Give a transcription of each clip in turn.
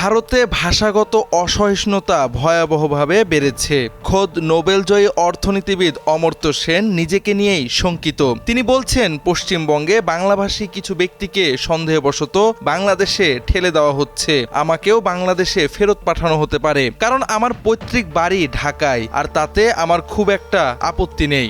ভারতে ভাষাগত অসহিষ্ণুতা ভয়াবহভাবে বেড়েছে। খোদ নোবেলজয়ী অর্থনীতিবিদ অমর্ত্য সেন নিজেকে নিয়েই শঙ্কিত। তিনি বলছেন, পশ্চিমবঙ্গে বাংলাভাষী কিছু ব্যক্তিকে সন্দেহবশত বাংলাদেশে ঠেলে দেওয়া হচ্ছে। আমাকেও বাংলাদেশে ফেরত পাঠানো হতে পারে। কারণ আমার পৈতৃক বাড়ি ঢাকায়, আর তাতে আমার খুব একটা আপত্তি নেই।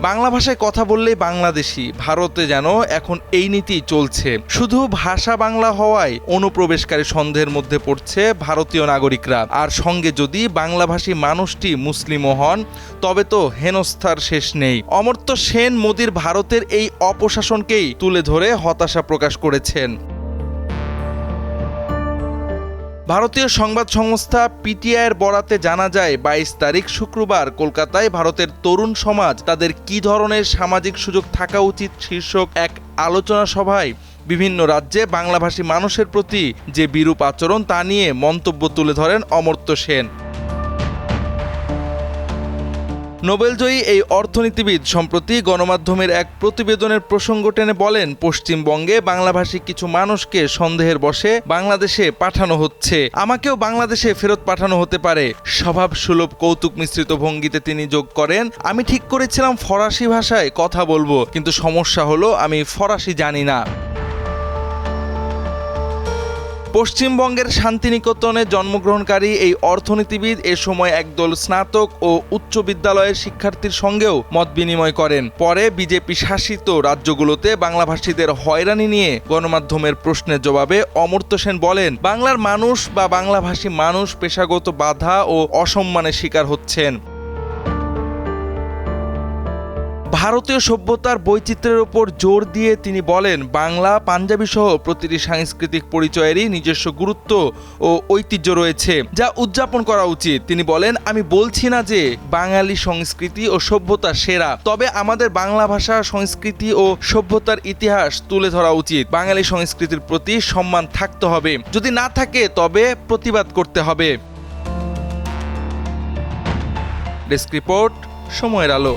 বাংলা ভাষায় কথা বললেই বাংলাদেশি, ভারতে যেন এখন এই নীতি চলছে। শুধু ভাষা বাংলা হওয়ায় অনুপ্রবেশকারী সন্দেহের মধ্যে পড়ছে ভারতীয় নাগরিকরা। আর সঙ্গে যদি বাংলাভাষী মানুষটি মুসলিমও হন, তবে তো হেনস্থার শেষ নেই। অমর্ত্য সেন মোদীর ভারতের এই অপশাসনকেই তুলে ধরে হতাশা প্রকাশ করেছেন। ভারতীয় সংবাদ সংস্থা পিটিআইয়ের বরাতে জানা যায়, বাইশ তারিখ শুক্রবার কলকাতায় ভারতের তরুণ সমাজ তাদের কি ধরনের সামাজিক সুযোগ থাকা উচিত শীর্ষক এক আলোচনা সভায়। বিভিন্ন রাজ্যে বাংলাভাষী মানুষের প্রতি যে বিরূপ আচরণ তা নিয়ে মন্তব্য তুলে ধরেন অমর্ত্য সেন। নোবেলজয়ী এই অর্থনীতিবিদ সম্প্রতি গণমাধ্যমের এক প্রতিবেদনের প্রসঙ্গ টেনে বলেন, পশ্চিমবঙ্গে বাংলাভাষী কিছু মানুষকে সন্দেহের বশে বাংলাদেশে পাঠানো হচ্ছে। আমাকেও বাংলাদেশে ফেরত পাঠানো হতে পারে। স্বভাব সুলভ কৌতুক মিশ্রিত ভঙ্গিতে তিনি যোগ করেন, আমি ঠিক করেছিলাম ফরাসি ভাষায় কথা বলব, কিন্তু সমস্যা হলো আমি ফরাসি জানি না। পশ্চিমবঙ্গের শান্তিনিকেতনে জন্মগ্রহণকারী এই অর্থনীতিবিদ এ সময় একদল স্নাতক ও উচ্চ বিদ্যালয়ের শিক্ষার্থীর সঙ্গেও মত বিনিময় করেন। পরে বিজেপি শাসিত রাজ্যগুলোতে বাংলাভাষীদের হয়রানি নিয়ে গণমাধ্যমের প্রশ্নের জবাবে অমর্ত্য সেন বলেন, বাংলার মানুষ বা বাংলাভাষী মানুষ পেশাগত বাধা ও অসম্মানের শিকার হচ্ছেন। ভারতীয় সভ্যতার বৈচিত্র্যের ওপর জোর দিয়ে তিনি বলেন, বাংলা পাঞ্জাবি সহ প্রতিটি সাংস্কৃতিক পরিচয়েরই নিজস্ব গুরুত্ব ও ঐতিহ্য রয়েছে, যা উদযাপন করা উচিত। তিনি বলেন, আমি বলছি না যে বাঙালি সংস্কৃতি ও সভ্যতা সেরা, তবে আমাদের বাংলা ভাষা, সংস্কৃতি ও সভ্যতার ইতিহাস তুলে ধরা উচিত। বাঙালি সংস্কৃতির প্রতি সম্মান থাকতে হবে। যদি না থাকে, তবে প্রতিবাদ করতে হবে। ডেস্ক রিপোর্ট, সময়ের আলো।